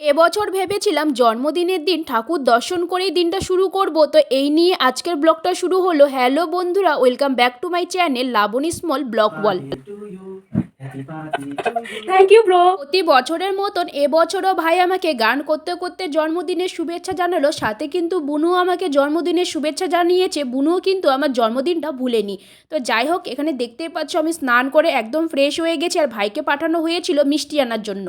এবছর ভেবেছিলাম জন্মদিনের দিন ঠাকুর দর্শন করেই দিনটা শুরু করব। তো এই নিয়ে আজকের ব্লগটা শুরু হলো। হ্যালো বন্ধুরা welcome back to my channel Labani small blog wall thank you bro প্রতি বছরের মতন এবছরও ভাই আমাকে গান করতে করতে জন্মদিনের শুভেচ্ছা জানালো। সাথে কিন্তু বুনু আমাকে জন্মদিনের শুভেচ্ছা জানিয়েছে। বুনুও কিন্তু আমার জন্মদিনটা ভুলেনি। তো যাই হোক এখানে দেখতেই পাচ্ছ আমি স্নান করে একদম ফ্রেশ হয়ে গেছি। আর ভাইকে পাঠানো হয়েছিল মিষ্টি আনার জন্য।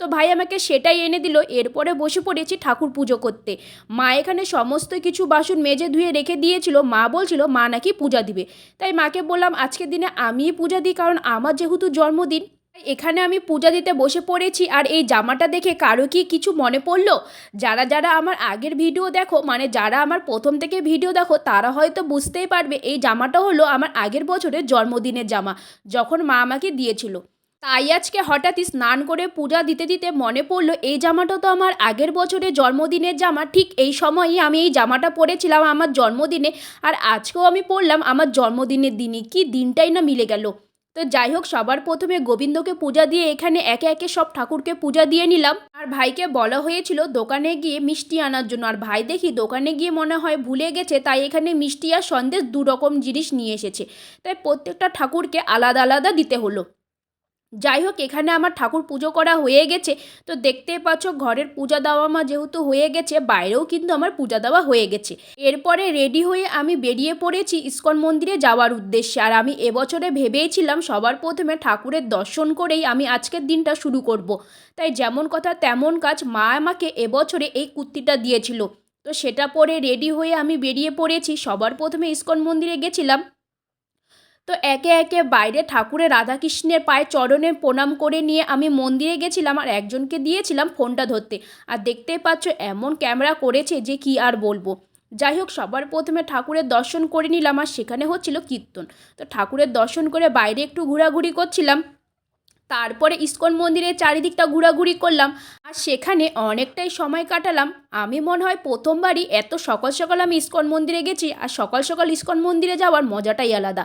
তো ভাই আমাকে সেটাই এনে দিল। এরপরে বসে পড়েছি ঠাকুর পুজো করতে। মা এখানে সমস্ত কিছু বাসন মেজে ধুয়ে রেখে দিয়েছিল। মা বলছিল, মা নাকি পূজা দিবে। তাই মাকে বললাম, আজকের দিনে আমিই পূজা দিই, কারণ আমার যেহেতু জন্মদিন এখানে আমি পূজা দিতে বসে পড়েছি। আর এই জামাটা দেখে কারও কি কিছু মনে পড়ল? যারা যারা আমার আগের ভিডিও দেখো মানে যারা আমার প্রথম থেকে ভিডিও দেখো, তারা হয়তো বুঝতেই পারবে, এই জামাটা হলো আমার আগের বছরের জন্মদিনের জামা, যখন মা আমাকে দিয়েছিল। তাই আজকে হঠাৎই স্নান করে পূজা দিতে দিতে মনে পড়ল, এই জামাটা তো আমার আগের বছরের জন্মদিনের জামা। ঠিক এই সময়ই আমি এই জামাটা পরেছিলাম আমার জন্মদিনে আর আজকেও আমি পরলাম আমার জন্মদিনের দিনই কি দিনটাই না মিলে গেল। তো যাই হোক, সবার প্রথমে গোবিন্দকে পূজা দিয়ে এখানে একে একে সব ঠাকুরকে পূজা দিয়ে নিলাম। আর ভাইকে বলা হয়েছিল দোকানে গিয়ে মিষ্টি আনার জন্য। আর ভাই দেখি দোকানে গিয়ে মনে হয় ভুলে গেছে, তাই এখানে মিষ্টি আর সন্দেশ দু রকম জিনিস নিয়ে এসেছে। তাই প্রত্যেকটা ঠাকুরকে আলাদা আলাদা দিতে হলো। যাই হোক এখানে আমার ঠাকুর পুজো করা হয়ে গেছে। তো দেখতে পাচ্ছ, ঘরের পূজা দেওয়া মা যেহেতু হয়ে গেছে, বাইরেও কিন্তু আমার পূজা দেওয়া হয়ে গেছে। এরপরে রেডি হয়ে আমি বেরিয়ে পড়েছি ইস্কন মন্দিরে যাওয়ার উদ্দেশ্যে। আর আমি এবছরে ভেবেইছিলাম সবার প্রথমে ঠাকুরের দর্শন করেই আমি আজকের দিনটা শুরু করব। তাই যেমন কথা তেমন কাজ মা আমাকে এবছরে এই কুর্তিটা দিয়েছিল। তো সেটা পরে রেডি হয়ে আমি বেরিয়ে পড়েছি। সবার প্রথমে ইস্কন মন্দিরে গেছিলাম। তো একে একে বাইরে ঠাকুরের রাধাকৃষ্ণের পায়ে চরণে প্রণাম করে নিয়ে আমি মন্দিরে গেছিলাম আর একজনকে দিয়েছিলাম ফোনটা ধরতে। আর দেখতেই পাচ্ছ এমন ক্যামেরা করেছে যে কি আর বলব। যাই হোক, সবার প্রথমে ঠাকুরের দর্শন করে নিলাম আর সেখানে হচ্ছিল কীর্তন। তো ঠাকুরের দর্শন করে বাইরে একটু ঘোরাঘুরি করছিলাম। তারপরে ইস্কন মন্দিরের চারিদিকটা ঘোরাঘুরি করলাম। আর সেখানে অনেকটাই সময় কাটালাম। আমি মনে হয় প্রথমবারই এত সকাল সকাল আমি ইস্কন মন্দিরে গেছি আর সকাল সকাল ইস্কন মন্দিরে যাওয়ার মজাটাই আলাদা।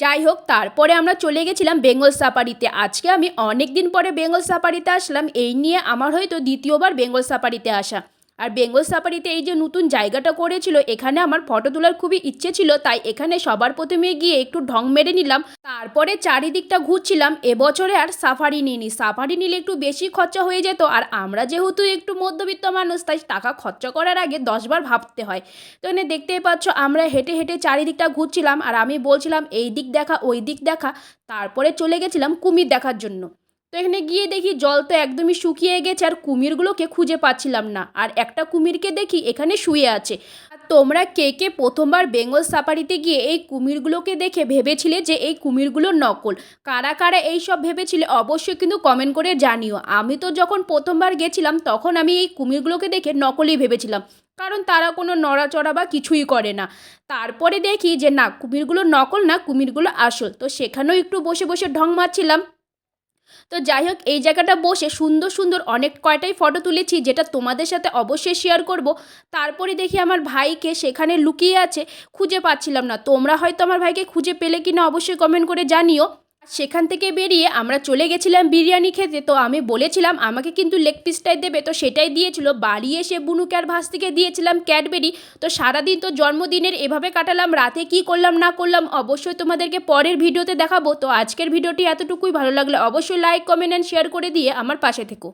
যাই হোক, তারপরে আমরা চলে গেছিলাম বেঙ্গল সাফারিতে। আজকে আমি অনেক দিন পরে বেঙ্গল সাফারিতে আসলাম। এই নিয়ে আমার হয়তো দ্বিতীয়বার বেঙ্গল সাফারিতে আসা। আর বেঙ্গল সাফারিতে এই যে নতুন জায়গাটা করেছিল, এখানে আমার ফটো তোলার খুবই ইচ্ছে ছিল, তাই এখানে সবার প্রথমে গিয়ে একটু ঢং মেরে নিলাম। তারপরে চারিদিকটা ঘুরছিলাম, এবছরে আর সাফারি নিইনি। সাফারি নিলে একটু বেশি খরচা হয়ে যেত, আর আমরা যেহেতু একটু মধ্যবিত্ত মানুষ, তাই টাকা খরচা করার আগে দশবার ভাবতে হয়। তো এখানে দেখতেই পাচ্ছ, আমরা হেঁটে হেঁটে চারিদিকটা ঘুরছিলাম, আর আমি বলছিলাম, এই দিক দেখা, ওই দিক দেখা। তারপরে চলে গেছিলাম কুমির দেখার জন্য। তো এখানে গিয়ে দেখি জল তো একদমই শুকিয়ে গেছে আর কুমিরগুলোকে খুঁজে পাচ্ছিলাম না। আর একটা কুমিরকে দেখি এখানে শুয়ে আছে। আর তোমরা কে কে প্রথমবার বেঙ্গল সাফারিতে গিয়ে এই কুমিরগুলোকে দেখে ভেবেছিলে যে এই কুমিরগুলো নকল? কারা কারা এই সব ভেবেছিলে? অবশ্যই কিন্তু কমেন্ট করে জানিও। আমি তো যখন প্রথমবার গেছিলাম, তখন আমি এই কুমিরগুলোকে দেখে নকলই ভেবেছিলাম। কারণ তারা কোনো নড়াচড়া বা কিছুই করে না। তারপরে দেখি যে না, কুমিরগুলো নকল না, কুমিরগুলো আসল। তো সেখানেও একটু বসে বসে ঢং মারছিলাম। তো যাই হোক, এই জায়গাটা বসে সুন্দর সুন্দর অনেক কয়টাই ফটো তুলেছি, যেটা তোমাদের সাথে অবশ্যই শেয়ার করব। তারপরে দেখি আমার ভাইকে সেখানে লুকিয়ে আছে, খুঁজে পাচ্ছিলাম না। তোমরা হয়তো আমার ভাইকে খুঁজে পেলে কি না অবশ্যই কমেন্ট করে জানিও। সেখান থেকে বেরিয়ে আমরা চলে গেছিলাম বিরিয়ানি খেতে। তো আমি বলেছিলাম, আমাকে কিন্তু লেগ পিসটাই দেবে। তো সেটাই দিয়েছিল। বাড়ি এসে বুনুকে আর থেকে দিয়েছিলাম ক্যাডবেরি। তো সারাদিন তো জন্মদিনের এভাবে কাটালাম, রাতে কি করলাম, না করলাম, অবশ্যই তোমাদেরকে পরের ভিডিওতে দেখাবো। তো আজকের ভিডিওটি এতটুকুই। ভালো লাগলে অবশ্যই লাইক কমেন্ট অ্যান্ড শেয়ার করে দিয়ে আমার পাশে থেকো।